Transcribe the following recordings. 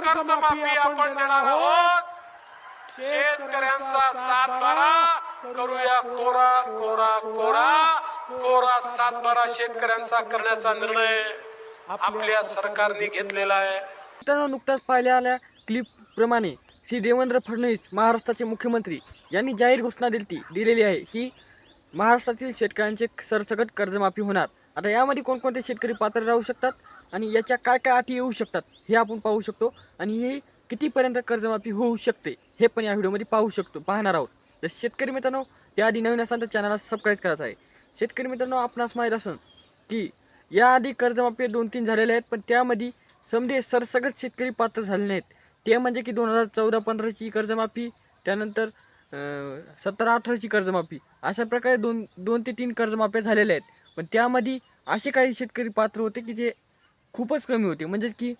कर्जमाफी आपण देणार आहोत. शेतकऱ्यांचा सातबारा करूया कोरा कोरा कोरा. कोरा सातबारा शेतकऱ्यांचा करण्याचा निर्णय आपल्या सरकारने घेतलेला आहे. मित्रांनो नुकताच पाहिल्या आल्या क्लिप प्रमाणे श्री देवेंद्र फडणवीस महाराष्ट्राचे मुख्यमंत्री यांनी जाहीर घोषणा दिली दिलेली आहे की महाराष्ट्रातील शेतकऱ्यांचे सरसकट कर्जमाफी होणार. आता यामध्ये कोणकोणते शेतकरी पात्र राहू शकतात? आणि याच्या काय काय अटी येऊ शकतात हे आपण पाहू शकतो. आणि हे कितीपर्यंत कर्जमाफी होऊ शकते हे पण या व्हिडिओमध्ये पाहू शकतो पाहणार आहोत. तर शेतकरी मित्रांनो याआधी नवीन असाल तर चॅनलला सबस्क्राईब करायचं आहे. शेतकरी मित्रांनो आपणास माहीत असेल की याआधी कर्जमाफी दोन तीन झालेले आहेत पण त्यामध्ये समजे सरसगट शेतकरी पात्र झाले नाहीत ते म्हणजे की दोन हजार चौदा पंधराची कर्जमाफी त्यानंतर सतरा अठराची कर्जमाफी अशा प्रकारे दोन दोन ते तीन कर्जमाफ्या झालेल्या आहेत. पण त्यामध्ये असे काही शेतकरी पात्र होते की जे खूपच कमी होते. म्हणजेच की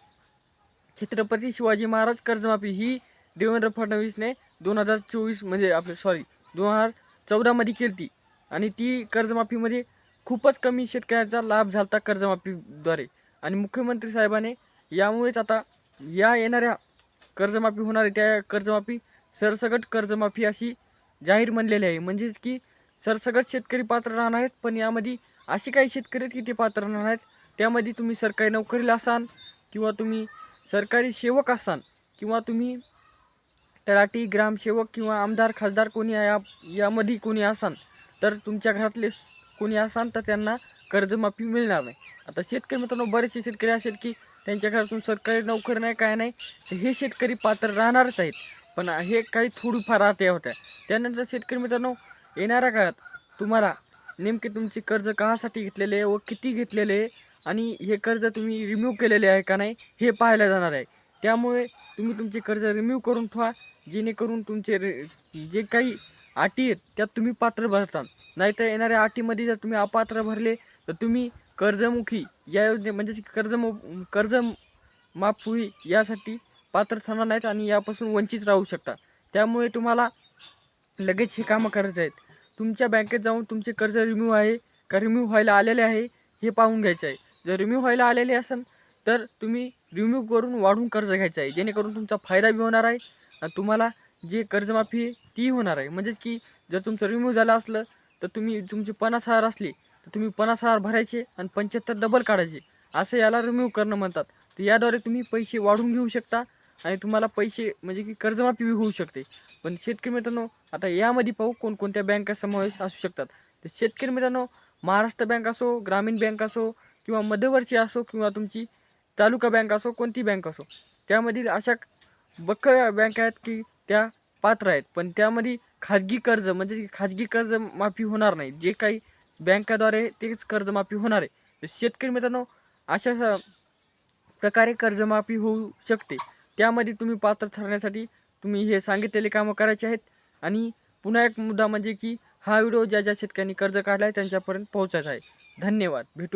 छत्रपती शिवाजी महाराज कर्जमाफी ही देवेंद्र फडणवीसने दोन हजार चोवीस म्हणजे आपले सॉरी दोन हजार चौदामध्ये केली ती आणि ती कर्जमाफीमध्ये खूपच कमी शेतकऱ्याचा लाभ झाला होता कर्जमाफीद्वारे. आणि मुख्यमंत्री साहेबाने यामुळेच आता या येणाऱ्या कर्जमाफी होणार त्या कर्जमाफी सरसगट कर्जमाफी अशी जाहीर म्हणलेली आहे. म्हणजेच की सरसगट शेतकरी पात्र राहणार आहेत पण यामध्ये असे काही शेतकरी आहेत की ते पात्र राहणार आहेत त्यामध्ये तुम्ही सरकारी नोकरीला असाल किंवा तुम्ही सरकारी सेवक असाल किंवा तुम्ही तलाठी ग्रामसेवक किंवा आमदार खासदार कोणी या यामध्ये कोणी असाल तर तुमच्या घरातले कोणी असाल तर त्यांना कर्जमाफी मिळणार नाही. आता शेतकरी मित्रांनो बरेचसे शेतकरी असेल की त्यांच्या घरातून सरकारी नोकरी नाही काय नाही तर हे शेतकरी पात्र राहणारच आहेत. पण हे काही थोडीफार आत्या होत्या. त्यानंतर शेतकरी मित्रांनो येणाऱ्या काळात तुम्हाला नेमके तुमचे कर्ज कासाठी घेतलेले आहे व किती घेतलेले आहे? आणि हे कर्ज तुम्ही रिम्यूव्ह केलेले आहे का नाही हे पाहायला जाणार आहे. त्यामुळे तुम्ही तुमचे कर्ज रिम्यूव्ह करून ठेवा जेणेकरून तुमचे रे जे काही अटी आहेत त्यात तुम्ही पात्र भरता. नाहीतर येणाऱ्या अटीमध्ये जर तुम्ही अपात्र भरले तर तुम्ही कर्जमुखी या योजने म्हणजे कर्ज कर्ज माफ होई यासाठी पात्र ठरणार नाहीत आणि यापासून वंचित राहू शकता. त्यामुळे तुम्हाला लगेच हे कामं करायचे आहेत. तुमच्या बँकेत जाऊन तुमचे कर्ज रिम्यूव्ह आहे का रिम्यूव्ह व्हायला आलेले आहे हे पाहून घ्यायचं आहे. जर रिम्यूव्ह व्हायला आलेले असेल तर तुम्ही रिमूव्ह करून वाढून कर्ज घ्यायचं आहे. जेणेकरून तुमचा फायदा बी होणार आहे आणि तुम्हाला जे कर्जमाफी आहे ती होणार आहे. म्हणजेच की जर तुमचं रिम्यूव्ह झालं असलं तर तुम्ही तुमचे पन्नास हजार असले तर तुम्ही पन्नास हजार भरायचे आणि पंच्याहत्तर डबल काढायचे. असं याला रिमूव्ह करणं म्हणतात. तर याद्वारे तुम्ही पैसे वाढून घेऊ शकता. आणि तुम्हाला पैसे म्हणजे की कर्जमाफी बी होऊ शकते. पण शेतकरी मित्रांनो आता यामध्ये पाहू कोणकोणत्या बँका समावेश असू शकतात. तर शेतकरी मित्रांनो महाराष्ट्र बँक असो ग्रामीण बँक असो किंवा मध्यवर्ती असो किंवा तुमची तालुका बँक असो कोणती बँक असो त्यामधील अशा बक्क बँका आहेत की त्या पात्र आहेत. पण त्यामध्ये खाजगी कर्ज म्हणजे की खाजगी कर्ज माफी होणार नाही. जे काही बँकाद्वारे तेच कर्जमाफी होणार आहे. तर शेतकरी मित्रांनो अशा प्रकारे कर्जमाफी होऊ शकते. त्यामध्ये तुम्ही पात्र ठरण्यासाठी तुम्ही हे सांगितलेले कामं करायचे आहेत. आणि पुन्हा एक मुद्दा म्हणजे की हा व्हिडिओ ज्या ज्या शेतकऱ्यांनी कर्ज काढला आहे त्यांच्यापर्यंत पोहोचायचा आहे. धन्यवाद. भेटू